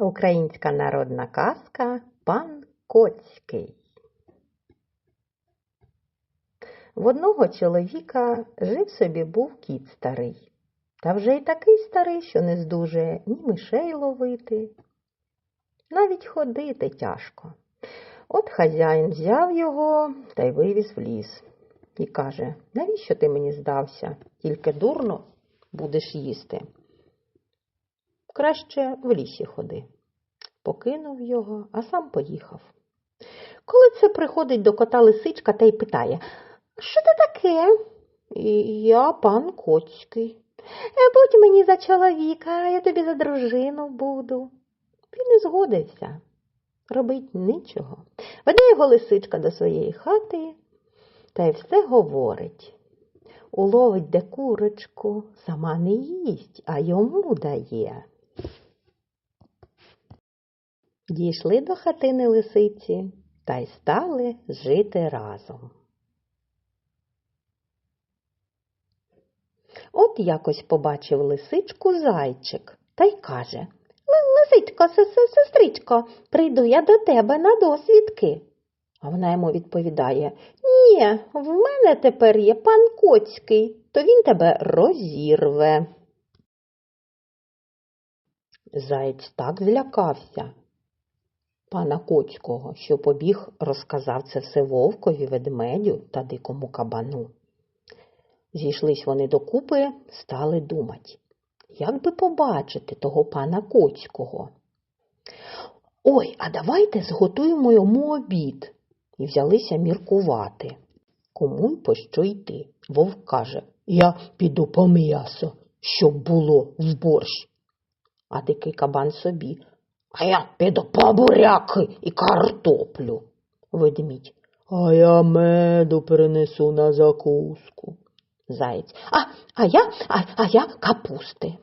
Українська народна казка Пан Коцький. В одного чоловіка жив собі був кіт старий. Та вже й такий старий, що не здужує ні мишей ловити, навіть ходити тяжко. От хазяїн взяв його та й вивіз в ліс і каже, навіщо ти мені здався? Тільки дурно будеш їсти. Краще в лісі ходи. Покинув його, а сам поїхав. Коли це приходить до кота лисичка та й питає, що це таке? Я пан Коцький. «Е, Будь мені за чоловіка, я тобі за дружину буду. Він не згодився. Робить нічого. Веде його лисичка до своєї хати та й все говорить. Уловить де курочку, сама не їсть, а йому дає. Дійшли до хатини лисиці та й стали жити разом. От якось побачив лисичку зайчик та й каже Лисичко, сестричко, прийду я до тебе на досвідки. А вона йому відповідає Ні, в мене тепер є пан Коцький, то він тебе розірве. Заєць так злякався пана Коцького, що побіг розказав це все вовкові, ведмедю та дикому кабану. Зійшлись вони докупи, стали думати, як би побачити того пана Коцького. Ой, а давайте зготуємо йому обід. І взялися міркувати. Кому й по що йти? Вовк каже, я піду по м'ясо, щоб було в борщ. А дикий кабан собі, а я піду по буряки і картоплю. Ведмідь, а я меду принесу на закуску. Заєць, а, а я, а, а я капусти.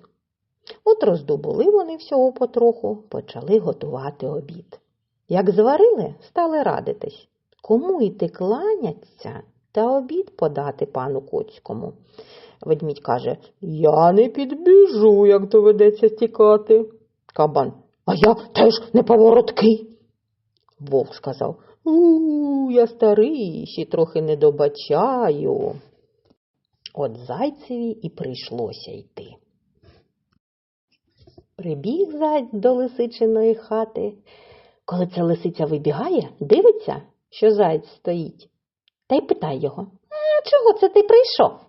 От роздобули вони всього потроху, почали готувати обід. Як зварили, стали радитись, кому йти кланяться та обід подати пану Коцькому. Ведмідь каже, я не підбіжу, як доведеться тікати. Кабан, а я теж неповороткий. Вовк сказав, у, я старий, ще трохи не добачаю. От зайцеві і прийшлося йти. Прибіг зайць до лисичиної хати. Коли ця лисиця вибігає, дивиться, що зайць стоїть, та й питає його, а чого це ти прийшов?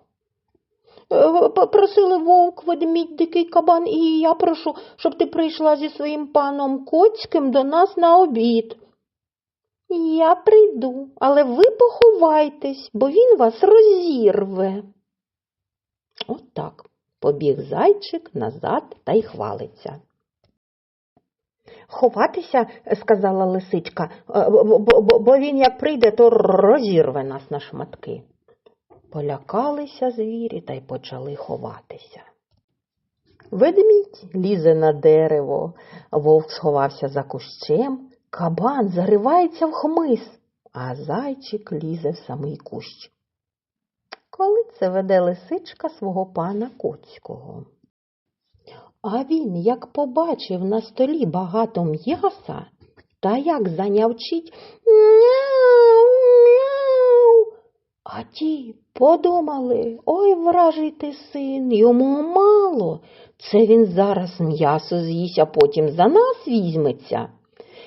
«Е, Попросили вовк, ведмідь, дикий кабан, і я прошу, щоб ти прийшла зі своїм паном Коцьким до нас на обід. Я прийду, але ви поховайтесь, бо він вас розірве. От так побіг зайчик назад та й хвалиться. Ховатися, сказала лисичка, «е, бо він як прийде, то розірве нас на шматки. Полякалися звірі та й почали ховатися. Ведмідь лізе на дерево, вовк сховався за кущем, кабан заривається в хмиз, а зайчик лізе в самий кущ. Коли це веде лисичка свого пана Коцького. А він, як побачив на столі багато м'яса, та як занявчить ті подумали, ой, вражий ти син, йому мало. Це він зараз м'ясо з'їсть, а потім за нас візьметься.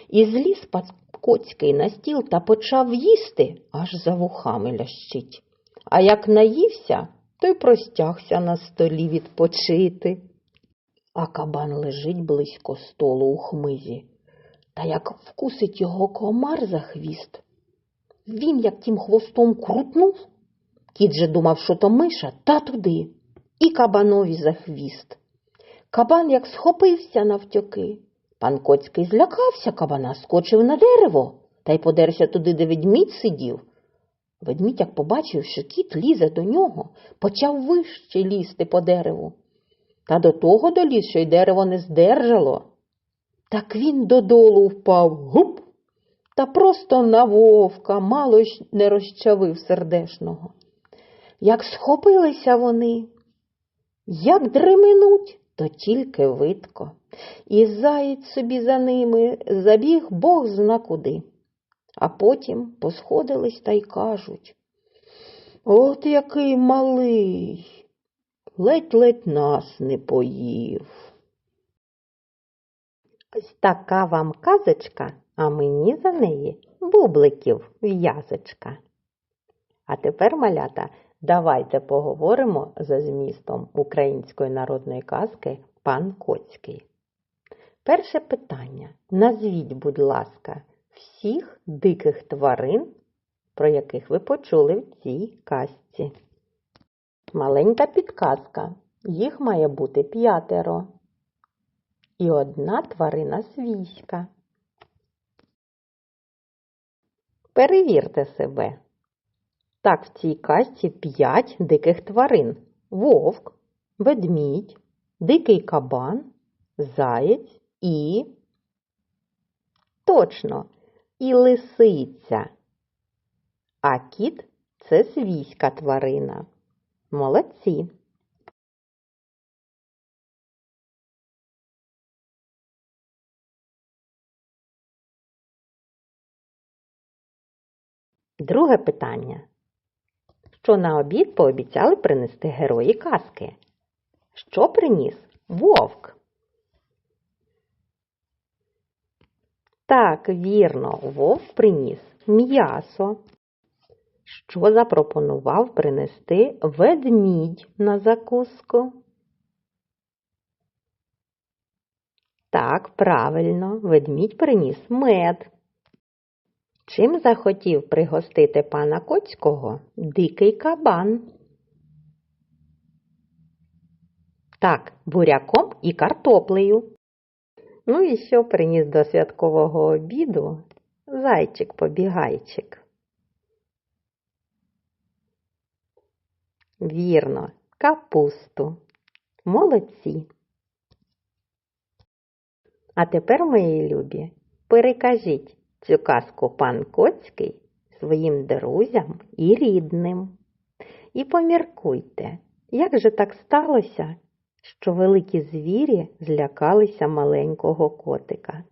І зліз пан Коцький на стіл та почав їсти, аж за вухами лящить. А як наївся, то й простягся на столі відпочити. А кабан лежить близько столу у хмизі, та як вкусить його комар за хвіст. Він, як тим хвостом крутнув, кіт же думав, що то миша, та туди, і кабанові за хвіст. Кабан як схопився навтьоки. Пан Коцький злякався кабана, скочив на дерево та й подерся туди, де ведмідь сидів. Ведмідь, як побачив, що кіт лізе до нього, почав вище лізти по дереву. Та до того доліз, що й дерево не здержало. Так він додолу впав гуп та просто на вовка мало й не розчавив сердешного. Як схопилися вони, як дременуть, то тільки видко. І заєць собі за ними забіг Бог зна куди. А потім посходились та й кажуть. От який малий, ледь-ледь нас не поїв. Ось така вам казочка, а мені за неї бубликів в'язочка. А тепер, малята, давайте поговоримо за змістом української народної казки Пан Коцький. Перше питання. Назвіть, будь ласка, всіх диких тварин, про яких ви почули в цій казці. Маленька підказка. Їх має бути п'ятеро. І одна тварина свійська. Перевірте себе. Так, в цій казці п'ять диких тварин: вовк, ведмідь, дикий кабан, заєць і. Точно, і лисиця. А кіт це свійська тварина. Молодці. Друге питання. Що на обід пообіцяли принести герої казки? Що приніс вовк? Так, вірно, вовк приніс м'ясо. Що запропонував принести ведмідь на закуску? Так, правильно, ведмідь приніс мед. Чим захотів пригостити пана Коцького дикий кабан? Так, буряком і картоплею. Ну і що приніс до святкового обіду зайчик-побігайчик? Вірно, капусту. Молодці. А тепер, мої любі, перекажіть цю казку пан Коцький своїм друзям і рідним. І поміркуйте, як же так сталося, що великі звірі злякалися маленького котика.